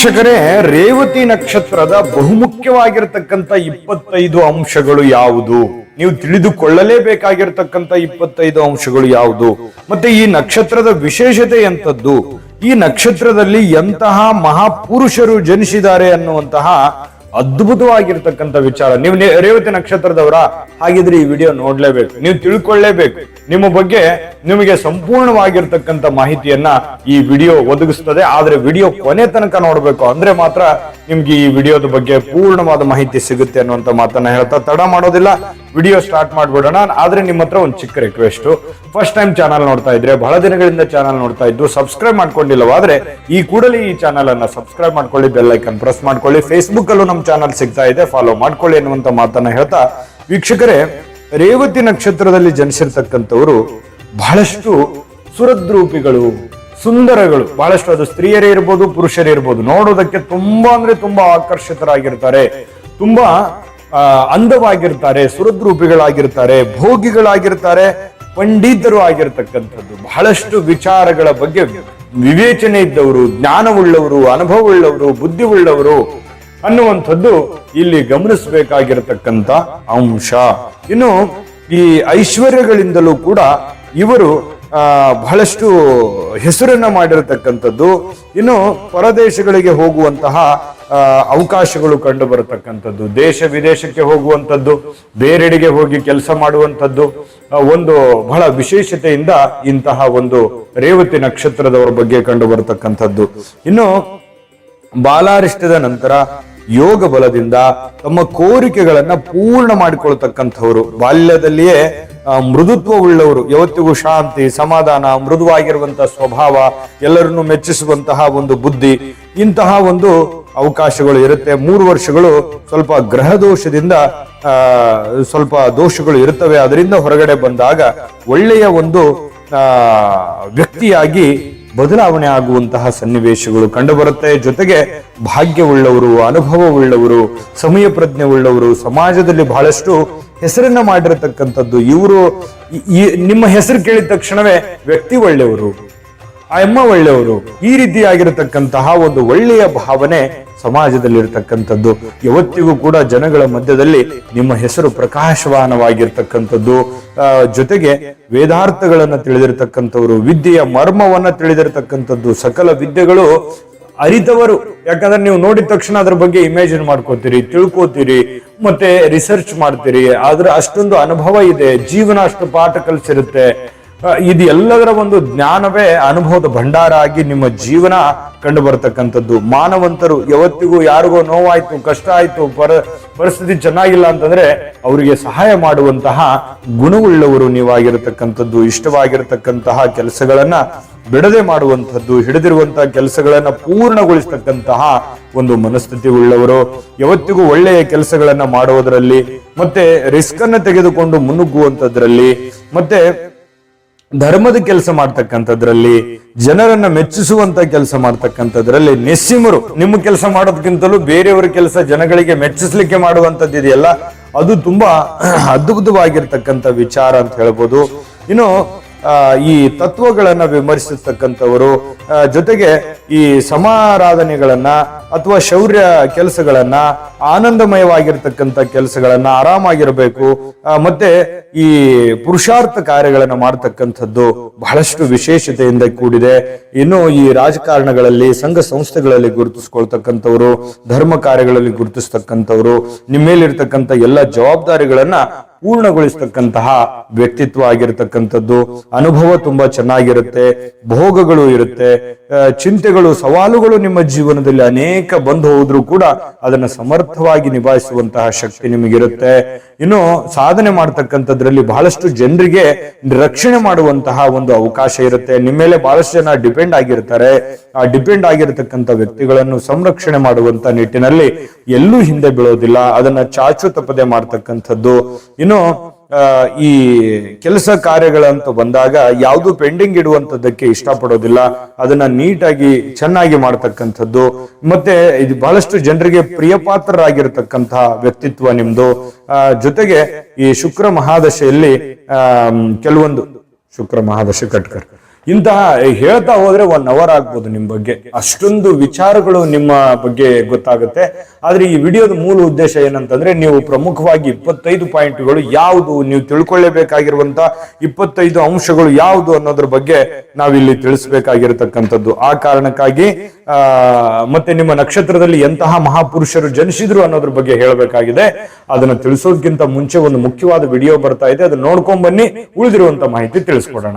ವೀಕ್ಷಕರೇ, ರೇವತಿ ನಕ್ಷತ್ರದ ಬಹುಮುಖ್ಯವಾಗಿರತಕ್ಕಂತ ಇಪ್ಪತ್ತೈದು ಅಂಶಗಳು ಯಾವುದು? ನೀವು ತಿಳಿದುಕೊಳ್ಳಲೇಬೇಕಾಗಿರತಕ್ಕಂತ ಇಪ್ಪತ್ತೈದು ಅಂಶಗಳು ಯಾವುದು? ಮತ್ತೆ ಈ ನಕ್ಷತ್ರದ ವಿಶೇಷತೆ ಎಂಥದ್ದು? ಈ ನಕ್ಷತ್ರದಲ್ಲಿ ಎಂತಹ ಮಹಾಪುರುಷರು ಜನಿಸಿದ್ದಾರೆ ಅನ್ನುವಂತಹ ಅದ್ಭುತವಾಗಿರ್ತಕ್ಕಂಥ ವಿಚಾರ. ನೀವು ರೇವತಿ ನಕ್ಷತ್ರದವರ ಹಾಗಿದ್ರೆ ಈ ವಿಡಿಯೋ ನೋಡ್ಲೇಬೇಕು. ನೀವು ತಿಳ್ಕೊಳ್ಳೇಬೇಕು. ನಿಮ್ಮ ಬಗ್ಗೆ ನಿಮಗೆ ಸಂಪೂರ್ಣವಾಗಿರ್ತಕ್ಕಂಥ ಮಾಹಿತಿಯನ್ನ ಈ ವಿಡಿಯೋ ಒದಗಿಸ್ತದೆ. ಆದ್ರೆ ವಿಡಿಯೋ ಕೊನೆ ತನಕ ನೋಡ್ಬೇಕು ಅಂದ್ರೆ ಮಾತ್ರ ನಿಮ್ಗೆ ಈ ವಿಡಿಯೋದ ಬಗ್ಗೆ ಪೂರ್ಣವಾದ ಮಾಹಿತಿ ಸಿಗುತ್ತೆ ಅನ್ನುವಂತ ಮಾತನ್ನ ಹೇಳ್ತಾ ತಡ ಮಾಡೋದಿಲ್ಲ. ವಿಡಿಯೋ ಸ್ಟಾರ್ಟ್ ಮಾಡ್ಬಿಡೋಣ. ಆದ್ರೆ ನಿಮ್ಮ ಹತ್ರ ಒಂದು ಚಿಕ್ಕ ರಿಕ್ವೆಸ್ಟ್ ಫಸ್ಟ್ ಟೈಮ್ ಚಾನಲ್ ನೋಡ್ತಾ ಇದ್ರೆ, ಬಹಳ ದಿನಗಳಿಂದ ಚಾನಲ್ ನೋಡ್ತಾ ಇದ್ದು ಸಬ್ಸ್ಕ್ರೈಬ್ ಮಾಡ್ಕೊಂಡಿಲ್ಲವಾದ್ರೆ ಈ ಕೂಡಲೇ ಈ ಚಾನಲ್ ಅನ್ನ ಸಬ್ಸ್ಕ್ರೈಬ್ ಮಾಡ್ಕೊಳ್ಳಿ ಬೆಲ್ ಐಕನ್ ಪ್ರೆಸ್ ಮಾಡ್ಕೊಳ್ಳಿ. ಫೇಸ್ಬುಕ್ ಅಲ್ಲೂ ನಮ್ಮ ಚಾನಲ್ ಸಿಗ್ತಾ ಇದೆ ಫಾಲೋ ಮಾಡ್ಕೊಳ್ಳಿ ಅನ್ನುವಂತ ಮಾತನ್ನ ಹೇಳ್ತಾ ವೀಕ್ಷಕರೇ, ರೇವತಿ ನಕ್ಷತ್ರದಲ್ಲಿ ಜನಿಸಿರ್ತಕ್ಕಂಥವರು ಬಹಳಷ್ಟು ಸುರದ್ರೂಪಿಗಳು, ಸುಂದರಗಳು. ಬಹಳಷ್ಟು ಅದು ಸ್ತ್ರೀಯರೇ ಇರ್ಬೋದು, ಪುರುಷರೇ ಇರ್ಬೋದು. ನೋಡೋದಕ್ಕೆ ತುಂಬಾ ಅಂದ್ರೆ ತುಂಬಾ ಆಕರ್ಷಿತರಾಗಿರ್ತಾರೆ. ತುಂಬಾ ಅಂದವಾಗಿರ್ತಾರೆ ಸುರದ್ರೂಪಿಗಳಾಗಿರ್ತಾರೆ ಭೋಗಿಗಳಾಗಿರ್ತಾರೆ, ಪಂಡಿತರು ಆಗಿರ್ತಕ್ಕಂಥದ್ದು. ಬಹಳಷ್ಟು ವಿಚಾರಗಳ ಬಗ್ಗೆ ವಿವೇಚನೆ ಇದ್ದವರು, ಜ್ಞಾನವುಳ್ಳವರು, ಅನುಭವವುಳ್ಳವರು, ಬುದ್ಧಿವುಳ್ಳವರು ಅನ್ನುವಂಥದ್ದು ಇಲ್ಲಿ ಗಮನಿಸಬೇಕಾಗಿರತಕ್ಕಂತ ಅಂಶ. ಇನ್ನು ಈ ಐಶ್ವರ್ಯಗಳಿಂದಲೂ ಕೂಡ ಇವರು ಬಹಳಷ್ಟು ಹೆಸರನ್ನ ಮಾಡಿರತಕ್ಕಂಥದ್ದು. ಇನ್ನು ಪರದೇಶಗಳಿಗೆ ಹೋಗುವಂತಹ ಅವಕಾಶಗಳು ಕಂಡು ಬರತಕ್ಕಂಥದ್ದು ದೇಶ ವಿದೇಶಕ್ಕೆ ಹೋಗುವಂಥದ್ದು, ಬೇರೆಡೆಗೆ ಹೋಗಿ ಕೆಲಸ ಮಾಡುವಂಥದ್ದು ಒಂದು ಬಹಳ ವಿಶೇಷತೆಯಿಂದ ಇಂತಹ ಒಂದು ರೇವತಿ ನಕ್ಷತ್ರದವರ ಬಗ್ಗೆ ಕಂಡು ಬರತಕ್ಕಂಥದ್ದು ಇನ್ನು ಬಾಲಾರಿಷ್ಟದ ನಂತರ ಯೋಗ ಬಲದಿಂದ ತಮ್ಮ ಕೋರಿಕೆಗಳನ್ನ ಪೂರ್ಣ ಮಾಡಿಕೊಳ್ತಕ್ಕಂಥವ್ರು. ಬಾಲ್ಯದಲ್ಲಿಯೇ ಮೃದುತ್ವವುಳ್ಳವರು, ಯಾವತ್ತಿಗೂ ಶಾಂತಿ, ಸಮಾಧಾನ, ಮೃದುವಾಗಿರುವಂತಹ ಸ್ವಭಾವ, ಎಲ್ಲರನ್ನು ಮೆಚ್ಚಿಸುವಂತಹ ಒಂದು ಬುದ್ಧಿ, ಇಂತಹ ಒಂದು ಅವಕಾಶಗಳು ಇರುತ್ತೆ. ಮೂರು ವರ್ಷಗಳು ಸ್ವಲ್ಪ ಗ್ರಹ ದೋಷದಿಂದ ಸ್ವಲ್ಪ ದೋಷಗಳು ಇರುತ್ತವೆ. ಅದರಿಂದ ಹೊರಗಡೆ ಬಂದಾಗ ಒಳ್ಳೆಯ ಒಂದು ವ್ಯಕ್ತಿಯಾಗಿ ಬದಲಾವಣೆ ಆಗುವಂತಹ ಸನ್ನಿವೇಶಗಳು ಕಂಡುಬರುತ್ತೆ. ಜೊತೆಗೆ ಭಾಗ್ಯವುಳ್ಳವರು, ಅನುಭವವುಳ್ಳವರು ಸಮಯ ಪ್ರಜ್ಞೆ ಉಳ್ಳವರು ಸಮಾಜದಲ್ಲಿ ಬಹಳಷ್ಟು ಹೆಸರನ್ನ ಮಾಡಿರತಕ್ಕಂಥದ್ದು. ಇವರು ನಿಮ್ಮ ಹೆಸರು ಕೇಳಿದ ತಕ್ಷಣವೇ ವ್ಯಕ್ತಿ ಒಳ್ಳೆಯವರು. ಆ ಅಮ್ಮ ಒಳ್ಳೆಯವರು ಈ ರೀತಿಯಾಗಿರತಕ್ಕಂತಹ ಒಂದು ಒಳ್ಳೆಯ ಭಾವನೆ ಸಮಾಜದಲ್ಲಿರ್ತಕ್ಕಂಥದ್ದು. ಯಾವತ್ತಿಗೂ ಕೂಡ ಜನಗಳ ಮಧ್ಯದಲ್ಲಿ ನಿಮ್ಮ ಹೆಸರು ಪ್ರಕಾಶಮಾನವಾಗಿರ್ತಕ್ಕಂಥದ್ದು ಜೊತೆಗೆ ವೇದಾರ್ಥಗಳನ್ನ ತಿಳಿದಿರತಕ್ಕಂಥವ್ರು, ವಿದ್ಯೆಯ ಮರ್ಮವನ್ನ ತಿಳಿದಿರತಕ್ಕಂಥದ್ದು, ಸಕಲ ವಿದ್ಯೆಗಳು ಅರಿತವರು. ಯಾಕಂದ್ರೆ ನೀವು ನೋಡಿದ ತಕ್ಷಣ ಅದ್ರ ಬಗ್ಗೆ ಇಮ್ಯಾಜಿನ್ ಮಾಡ್ಕೋತೀರಿ, ತಿಳ್ಕೋತೀರಿ, ಮತ್ತೆ ರಿಸರ್ಚ್ ಮಾಡ್ತೀರಿ. ಆದ್ರೆ ಅಷ್ಟೊಂದು ಅನುಭವ ಇದೆ ಜೀವನ ಅಷ್ಟು ಪಾಠ ಕಲಿಸಿರುತ್ತೆ. ಇದು ಎಲ್ಲದರ ಒಂದು ಜ್ಞಾನವೇ ಅನುಭವದ ಭಂಡಾರ ಆಗಿ ನಿಮ್ಮ ಜೀವನ ಕಂಡು ಬರತಕ್ಕಂಥದ್ದು. ಮಾನವಂತರು ಯಾವತ್ತಿಗೂ ಯಾರಿಗೋ ನೋವಾಯ್ತು, ಕಷ್ಟ ಆಯ್ತು, ಪರ, ಪರಿಸ್ಥಿತಿ ಚೆನ್ನಾಗಿಲ್ಲ ಅಂತಂದ್ರೆ ಅವರಿಗೆ ಸಹಾಯ ಮಾಡುವಂತಹ ಗುಣವುಳ್ಳವರು ನೀವಾಗಿರತಕ್ಕಂಥದ್ದು. ಇಷ್ಟವಾಗಿರತಕ್ಕಂತಹ ಕೆಲಸಗಳನ್ನ ಬಿಡದೆ ಮಾಡುವಂಥದ್ದು ಹಿಡಿದಿರುವಂತಹ ಕೆಲಸಗಳನ್ನ ಪೂರ್ಣಗೊಳಿಸತಕ್ಕಂತಹ ಒಂದು ಮನಸ್ಥಿತಿ ಉಳ್ಳವರು. ಯಾವತ್ತಿಗೂ ಒಳ್ಳೆಯ ಕೆಲಸಗಳನ್ನ ಮಾಡುವುದರಲ್ಲಿ, ಮತ್ತೆ ರಿಸ್ಕ್ ಅನ್ನ ತೆಗೆದುಕೊಂಡು ಮುನ್ನುಗ್ಗುವಂತದ್ರಲ್ಲಿ ಮತ್ತೆ ಧರ್ಮದ ಕೆಲಸ ಮಾಡ್ತಕ್ಕಂಥದ್ರಲ್ಲಿ, ಜನರನ್ನ ಮೆಚ್ಚಿಸುವಂತ ಕೆಲಸ ಮಾಡ್ತಕ್ಕಂಥದ್ರಲ್ಲಿ ನಿಸ್ಸಿಮರು. ನಿಮ್ಮ ಕೆಲಸ ಮಾಡೋದಕ್ಕಿಂತಲೂ ಬೇರೆಯವರ ಕೆಲಸ ಜನಗಳಿಗೆ ಮೆಚ್ಚಿಸ್ಲಿಕ್ಕೆ ಮಾಡುವಂಥದ್ದು ಇದೆಯಲ್ಲ? ಅದು ತುಂಬಾ ಅದ್ಭುತವಾಗಿರ್ತಕ್ಕಂಥ ವಿಚಾರ ಅಂತ ಹೇಳ್ಬೋದು. ಇನ್ನು ಈ ತತ್ವಗಳನ್ನ ವಿಮರ್ಶಿಸ್ತಕ್ಕಂಥವರು ಜೊತೆಗೆ ಈ ಸಮಾರಾಧನೆಗಳನ್ನ ಅಥವಾ ಶೌರ್ಯ ಕೆಲಸಗಳನ್ನ ಆನಂದಮಯವಾಗಿರ್ತಕ್ಕಂಥ ಕೆಲಸಗಳನ್ನ ಆರಾಮಾಗಿರಬೇಕು ಮತ್ತೆ ಈ ಪುರುಷಾರ್ಥ ಕಾರ್ಯಗಳನ್ನ ಮಾಡ್ತಕ್ಕಂಥದ್ದು ಬಹಳಷ್ಟು ವಿಶೇಷತೆಯಿಂದ ಕೂಡಿದೆ. ಇನ್ನು ಈ ರಾಜಕಾರಣಗಳಲ್ಲಿ, ಸಂಘ ಸಂಸ್ಥೆಗಳಲ್ಲಿ ಗುರುತಿಸ್ಕೊಳ್ತಕ್ಕಂಥವ್ರು, ಧರ್ಮ ಕಾರ್ಯಗಳಲ್ಲಿ ಗುರುತಿಸ್ತಕ್ಕಂಥವ್ರು, ನಿಮ್ಮೇಲಿರ್ತಕ್ಕಂಥ ಎಲ್ಲ ಜವಾಬ್ದಾರಿಗಳನ್ನ ಪೂರ್ಣಗೊಳಿಸ್ತಕ್ಕಂತಹ ವ್ಯಕ್ತಿತ್ವ ಆಗಿರತಕ್ಕಂಥದ್ದು, ಅನುಭವ ತುಂಬಾ ಚೆನ್ನಾಗಿರುತ್ತೆ, ಭೋಗಗಳು ಇರುತ್ತೆ ಚಿಂತೆಗಳು, ಸವಾಲುಗಳು ನಿಮ್ಮ ಜೀವನದಲ್ಲಿ ಅನೇಕ ಬಂದು ಹೋದ್ರೂ ಕೂಡ ಅದನ್ನ ಸಮರ್ಥವಾಗಿ ನಿಭಾಯಿಸುವಂತಹ ಶಕ್ತಿ ನಿಮಗಿರುತ್ತೆ. ಇನ್ನು ಸಾಧನೆ ಮಾಡ್ತಕ್ಕಂಥದ್ರಲ್ಲಿ ಬಹಳಷ್ಟು ಜನರಿಗೆ ರಕ್ಷಣೆ ಮಾಡುವಂತಹ ಒಂದು ಅವಕಾಶ ಇರುತ್ತೆ. ನಿಮ್ಮ ಮೇಲೆ ಬಹಳಷ್ಟು ಜನ ಡಿಪೆಂಡ್ ಆಗಿರ್ತಾರೆ. ಡಿಪೆಂಡ್ ಆಗಿರತಕ್ಕಂಥ ವ್ಯಕ್ತಿಗಳನ್ನು ಸಂರಕ್ಷಣೆ ಮಾಡುವಂತ ನಿಟ್ಟಿನಲ್ಲಿ ಎಲ್ಲೂ ಹಿಂದೆ ಬೀಳೋದಿಲ್ಲ. ಅದನ್ನ ಚಾಚು ತಪ್ಪದೆ ಮಾಡ್ತಕ್ಕಂಥದ್ದು. ಇನ್ನು ಈ ಕೆಲಸ ಕಾರ್ಯಗಳಂತ ಬಂದಾಗ ಯಾವುದು ಪೆಂಡಿಂಗ್ ಇಡುವಂತದ್ದಕ್ಕೆ ಇಷ್ಟಪಡೋದಿಲ್ಲ. ಅದನ್ನ ನೀಟಾಗಿ, ಚೆನ್ನಾಗಿ ಮಾಡ್ತಕ್ಕಂಥದ್ದು. ಮತ್ತೆ ಇದು ಬಹಳಷ್ಟು ಜನರಿಗೆ ಪ್ರಿಯ ಪಾತ್ರರಾಗಿರ್ತಕ್ಕಂತಹ ವ್ಯಕ್ತಿತ್ವ ನಿಮ್ದು. ಜೊತೆಗೆ ಈ ಶುಕ್ರ ಮಹಾದಶೆಯಲ್ಲಿ ಕೆಲವೊಂದು ಶುಕ್ರ ಮಹಾದಶೆ ಕಟ್ಕರ್. ಇಂತಹ ಹೇಳ್ತಾ ಹೋದ್ರೆ ಒನ್ ಅವರ್ ಆಗ್ಬೋದು ನಿಮ್ ಬಗ್ಗೆ. ಅಷ್ಟೊಂದು ವಿಚಾರಗಳು ನಿಮ್ಮ ಬಗ್ಗೆ ಗೊತ್ತಾಗುತ್ತೆ. ಆದ್ರೆ ಈ ವಿಡಿಯೋದ ಮೂಲ ಉದ್ದೇಶ ಏನಂತಂದ್ರೆ ನೀವು ಪ್ರಮುಖವಾಗಿ ಇಪ್ಪತ್ತೈದು ಪಾಯಿಂಟ್ಗಳು ಯಾವುದು ನೀವು ತಿಳ್ಕೊಳ್ಳೇಬೇಕಾಗಿರುವಂತ ಇಪ್ಪತ್ತೈದು ಅಂಶಗಳು ಯಾವುದು ಅನ್ನೋದ್ರ ಬಗ್ಗೆ ನಾವಿಲ್ಲಿ ತಿಳಿಸ್ಬೇಕಾಗಿರತಕ್ಕಂಥದ್ದು. ಆ ಕಾರಣಕ್ಕಾಗಿ ಮತ್ತೆ ನಿಮ್ಮ ನಕ್ಷತ್ರದಲ್ಲಿ ಎಂತಹ ಮಹಾಪುರುಷರು ಜನಿಸಿದ್ರು ಅನ್ನೋದ್ರ ಬಗ್ಗೆ ಹೇಳಬೇಕಾಗಿದೆ. ಅದನ್ನ ತಿಳಿಸೋದಕ್ಕಿಂತ ಮುಂಚೆ ಒಂದು ಮುಖ್ಯವಾದ ವಿಡಿಯೋ ಬರ್ತಾ ಇದೆ. ಅದನ್ನ ನೋಡ್ಕೊಂಡ್ ಬನ್ನಿ. ಉಳಿದಿರುವಂತ ಮಾಹಿತಿ ತಿಳಿಸ್ಕೊಡೋಣ.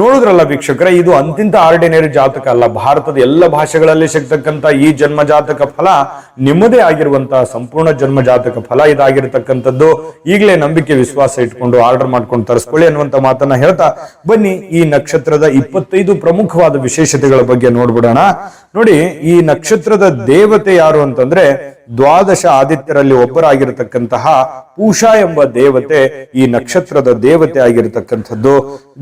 ನೋಡಿದ್ರಲ್ಲ ವೀಕ್ಷಕರ, ಇದು ಅಂತಿಂತ ಆರ್ಡಿನರಿ ಜಾತಕ ಅಲ್ಲ. ಭಾರತದ ಎಲ್ಲ ಭಾಷೆಗಳಲ್ಲಿ ಸಿಗ್ತಕ್ಕಂತ ಈ ಜನ್ಮ ಜಾತಕ ಫಲ ನಿಮ್ಮದೇ ಆಗಿರುವಂತಹ ಸಂಪೂರ್ಣ ಜನ್ಮ ಜಾತಕ ಫಲ ಇದಾಗಿರ್ತಕ್ಕಂಥದ್ದು. ಈಗಲೇ ನಂಬಿಕೆ, ವಿಶ್ವಾಸ ಇಟ್ಕೊಂಡು ಆರ್ಡರ್ ಮಾಡ್ಕೊಂಡು ತರಿಸ್ಕೊಳ್ಳಿ ಅನ್ನುವಂತ ಮಾತನ್ನ ಹೇಳ್ತಾ ಬನ್ನಿ ಈ ನಕ್ಷತ್ರದ ಇಪ್ಪತ್ತೈದು ಪ್ರಮುಖವಾದ ವಿಶೇಷತೆಗಳ ಬಗ್ಗೆ ನೋಡ್ಬಿಡೋಣ. ನೋಡಿ, ಈ ನಕ್ಷತ್ರದ ದೇವತೆ ಯಾರು ಅಂತಂದ್ರೆ ದ್ವಾದಶ ಆದಿತ್ಯರಲ್ಲಿ ಒಬ್ಬರಾಗಿರತಕ್ಕಂತಹ ಪೂಷಾ ಎಂಬ ದೇವತೆ ಈ ನಕ್ಷತ್ರದ ದೇವತೆ ಆಗಿರತಕ್ಕಂಥದ್ದು.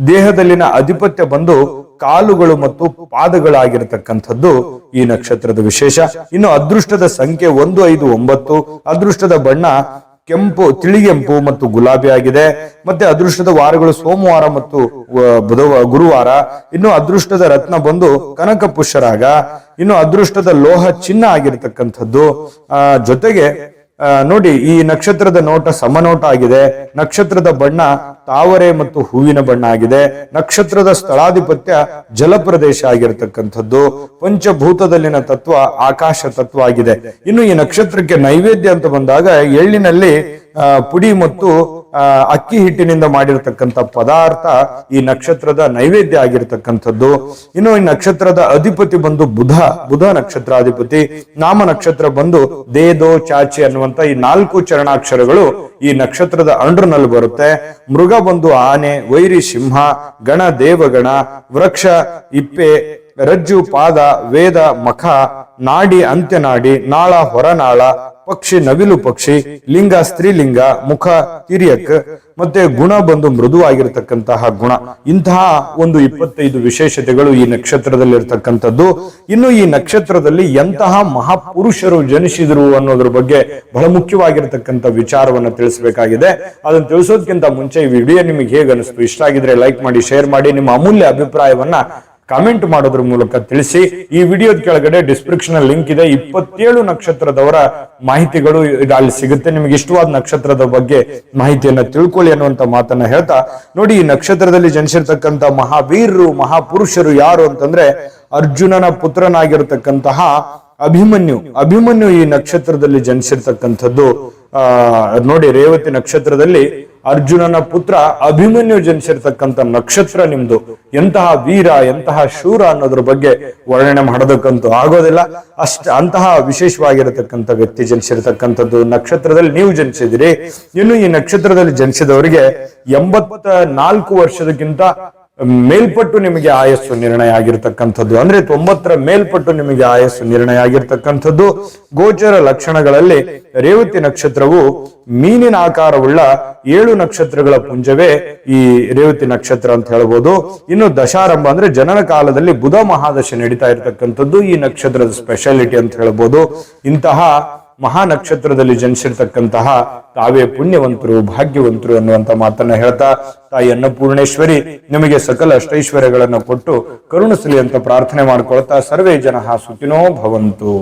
ದೇಹದಲ್ಲಿನ ಅಧಿಪತ್ಯ ಬಂದು ಕಾಲುಗಳು ಮತ್ತು ಪಾದಗಳಾಗಿರತಕ್ಕಂಥದ್ದು ಈ ನಕ್ಷತ್ರದ ವಿಶೇಷ. ಇನ್ನು ಅದೃಷ್ಟದ ಸಂಖ್ಯೆ ಒಂದು ಐದು ಒಂಬತ್ತು. ಅದೃಷ್ಟದ ಬಣ್ಣ ಕೆಂಪು, ತಿಳಿಗೆಂಪು ಮತ್ತು ಗುಲಾಬಿ ಆಗಿದೆ. ಮತ್ತೆ ಅದೃಷ್ಟದ ವಾರಗಳು ಸೋಮವಾರ ಮತ್ತು ಬುಧವಾರ ಗುರುವಾರ. ಇನ್ನು ಅದೃಷ್ಟದ ರತ್ನ ಬಂದು ಕನಕ ಪುಷ್ಯರಾಗ. ಇನ್ನು ಅದೃಷ್ಟದ ಲೋಹ ಚಿನ್ನ ಆಗಿರತಕ್ಕಂಥದ್ದು. ಜೊತೆಗೆ ನೋಡಿ, ಈ ನಕ್ಷತ್ರದ ನೋಟ ಸಮನೋಟ ಆಗಿದೆ. ನಕ್ಷತ್ರದ ಬಣ್ಣ ತಾವರೆ ಮತ್ತು ಹೂವಿನ ಬಣ್ಣ ಆಗಿದೆ. ನಕ್ಷತ್ರದ ಸ್ಥಳಾಧಿಪತ್ಯ ಜಲಪ್ರದೇಶ ಆಗಿರತಕ್ಕಂಥದ್ದು. ಪಂಚಭೂತದಲ್ಲಿನ ತತ್ವ ಆಕಾಶ ತತ್ವ ಆಗಿದೆ. ಇನ್ನು ಈ ನಕ್ಷತ್ರಕ್ಕೆ ನೈವೇದ್ಯ ಅಂತ ಬಂದಾಗ ಎಳ್ಳಿನಲ್ಲಿ ಪುಡಿ ಮತ್ತು ಅಕ್ಕಿ ಹಿಟ್ಟಿನಿಂದ ಮಾಡಿರತಕ್ಕಂಥ ಪದಾರ್ಥ ಈ ನಕ್ಷತ್ರದ ನೈವೇದ್ಯ ಆಗಿರತಕ್ಕಂಥದ್ದು. ಇನ್ನು ಈ ನಕ್ಷತ್ರದ ಅಧಿಪತಿ ಬಂದು ಬುಧ ಬುಧ ನಕ್ಷತ್ರಾಧಿಪತಿ, ನಾಮ ನಕ್ಷತ್ರ ಬಂದು ದೇದೋ ಚಾಚಿ ಅನ್ನುವಂತ ಈ ನಾಲ್ಕು ಚರಣಾಕ್ಷರಗಳು ಈ ನಕ್ಷತ್ರದ ಅಂಡ್ರನಲ್ಲಿ ಬರುತ್ತೆ. ಮೃಗ ಬಂದು ಆನೆ, ವೈರಿ ಸಿಂಹ, ಗಣ ದೇವಗಣ, ವೃಕ್ಷ, ಇಪ್ಪೆ, ರಜ್ಜು, ಪಾದ, ವೇದ, ಮಖ ನಾಡಿ ಅಂತ್ಯನಾಡಿ, ನಾಳ ಹೊರನಾಳ, ಪಕ್ಷಿ ನವಿಲು ಪಕ್ಷಿ, ಲಿಂಗ ಸ್ತ್ರೀಲಿಂಗ, ಮುಖ ತಿರಿಯಕ್, ಮತ್ತೆ ಗುಣ ಬಂದು ಮೃದುವಾಗಿರ್ತಕ್ಕಂತಹ ಗುಣ. ಇಂತಹ ಒಂದು ಇಪ್ಪತ್ತೈದು ವಿಶೇಷತೆಗಳು ಈ ನಕ್ಷತ್ರದಲ್ಲಿ ಇರ್ತಕ್ಕಂಥದ್ದು ಇನ್ನು ಈ ನಕ್ಷತ್ರದಲ್ಲಿ ಎಂತಹ ಮಹಾಪುರುಷರು ಜನಿಸಿದರು ಅನ್ನೋದ್ರ ಬಗ್ಗೆ ಬಹಳ ಮುಖ್ಯವಾಗಿರ್ತಕ್ಕಂಥ ವಿಚಾರವನ್ನ ತಿಳಿಸಬೇಕಾಗಿದೆ. ಅದನ್ನ ತಿಳಿಸೋದಕ್ಕಿಂತ ಮುಂಚೆ ಈ ವಿಡಿಯೋ ನಿಮಗೆ ಹೇಗೆ ಅನಿಸ್ತು ಇಷ್ಟ ಆಗಿದ್ರೆ ಲೈಕ್ ಮಾಡಿ, ಶೇರ್ ಮಾಡಿ, ನಿಮ್ಮ ಅಮೂಲ್ಯ ಅಭಿಪ್ರಾಯವನ್ನ ಕಾಮೆಂಟ್ ಮಾಡೋದ್ರ ಮೂಲಕ ತಿಳಿಸಿ. ಈ ವಿಡಿಯೋದ ಕೆಳಗಡೆ ಡಿಸ್ಕ್ರಿಪ್ಷನ್ ಲಿಂಕ್ ಇದೆ. ಇಪ್ಪತ್ತೇಳು ನಕ್ಷತ್ರದವರ ಮಾಹಿತಿಗಳು ಅಲ್ಲಿ ಸಿಗುತ್ತೆ. ನಿಮಗೆ ಇಷ್ಟವಾದ ನಕ್ಷತ್ರದ ಬಗ್ಗೆ ಮಾಹಿತಿಯನ್ನ ತಿಳ್ಕೊಳ್ಳಿ ಅನ್ನುವಂತ ಮಾತನ್ನ ಹೇಳ್ತಾ. ನೋಡಿ, ಈ ನಕ್ಷತ್ರದಲ್ಲಿ ಜನಿಸಿರ್ತಕ್ಕಂತ ಮಹಾವೀರರು, ಮಹಾಪುರುಷರು ಯಾರು ಅಂತಂದ್ರೆ ಅರ್ಜುನನ ಪುತ್ರನಾಗಿರ್ತಕ್ಕಂತಹ ಅಭಿಮನ್ಯು. ಅಭಿಮನ್ಯು ಈ ನಕ್ಷತ್ರದಲ್ಲಿ ಜನಿಸಿರ್ತಕ್ಕಂಥದ್ದು, ಆ, ನೋಡಿ, ರೇವತಿ ನಕ್ಷತ್ರದಲ್ಲಿ ಅರ್ಜುನನ ಪುತ್ರ ಅಭಿಮನ್ಯು ಜನಿಸಿರ್ತಕ್ಕಂಥ ನಕ್ಷತ್ರ ನಿಮ್ದು. ಎಂತಹ ವೀರ, ಎಂತಹ ಶೂರ ಅನ್ನೋದ್ರ ಬಗ್ಗೆ ವರ್ಣನೆ ಮಾಡೋದಕ್ಕಂತೂ ಆಗೋದಿಲ್ಲ. ಅಷ್ಟ, ಅಂತಹ ವಿಶೇಷವಾಗಿರತಕ್ಕಂಥ ವ್ಯಕ್ತಿ ಜನಿಸಿರ್ತಕ್ಕಂಥದ್ದು ನಕ್ಷತ್ರದಲ್ಲಿ ನೀವು ಜನಿಸಿದಿರಿ. ಇನ್ನು ಈ ನಕ್ಷತ್ರದಲ್ಲಿ ಜನಿಸಿದವರಿಗೆ ಎಂಬತ್ತ ನಾಲ್ಕು ವರ್ಷದಕ್ಕಿಂತ ಮೇಲ್ಪಟ್ಟು ನಿಮಗೆ ಆಯಸ್ಸು ನಿರ್ಣಯ ಆಗಿರ್ತಕ್ಕಂಥದ್ದು ಅಂದ್ರೆ ತೊಂಬತ್ತರ ಮೇಲ್ಪಟ್ಟು ನಿಮಗೆ ಆಯಸ್ಸು ನಿರ್ಣಯ ಆಗಿರ್ತಕ್ಕಂಥದ್ದು ಗೋಚರ ಲಕ್ಷಣಗಳಲ್ಲಿ ರೇವತಿ ನಕ್ಷತ್ರವು ಮೀನಿನ ಆಕಾರವುಳ್ಳ ಏಳು ನಕ್ಷತ್ರಗಳ ಪುಂಜವೇ ಈ ರೇವತಿ ನಕ್ಷತ್ರ ಅಂತ ಹೇಳ್ಬೋದು. ಇನ್ನು ದಶಾರಂಭ ಅಂದ್ರೆ ಜನನ ಕಾಲದಲ್ಲಿ ಬುಧ ಮಹಾದಶೆ ನಡೀತಾ ಇರತಕ್ಕಂಥದ್ದು. ಈ ನಕ್ಷತ್ರದ ಸ್ಪೆಷಾಲಿಟಿ ಅಂತ ಹೇಳ್ಬೋದು. ಇಂತಹ ಮಹಾ ನಕ್ಷತ್ರದಲ್ಲಿ ಜನಿಸಿರ್ತಕ್ಕಂತಹ ತಾವೇ ಪುಣ್ಯವಂತರು, ಭಾಗ್ಯವಂತರು ಅನ್ನುವಂತ ಮಾತನ್ನ ಹೇಳ್ತಾ ತಾಯಿ ಅನ್ನಪೂರ್ಣೇಶ್ವರಿ ನಿಮಗೆ ಸಕಲ ಅಷ್ಟೈಶ್ವರ್ಯಗಳನ್ನು ಕೊಟ್ಟು ಕರುಣಿಸಲಿ ಅಂತ ಪ್ರಾರ್ಥನೆ ಮಾಡ್ಕೊಳ್ತಾ, ಸರ್ವೇ ಜನ ಸುಖಿನೋ ಭವಂತು.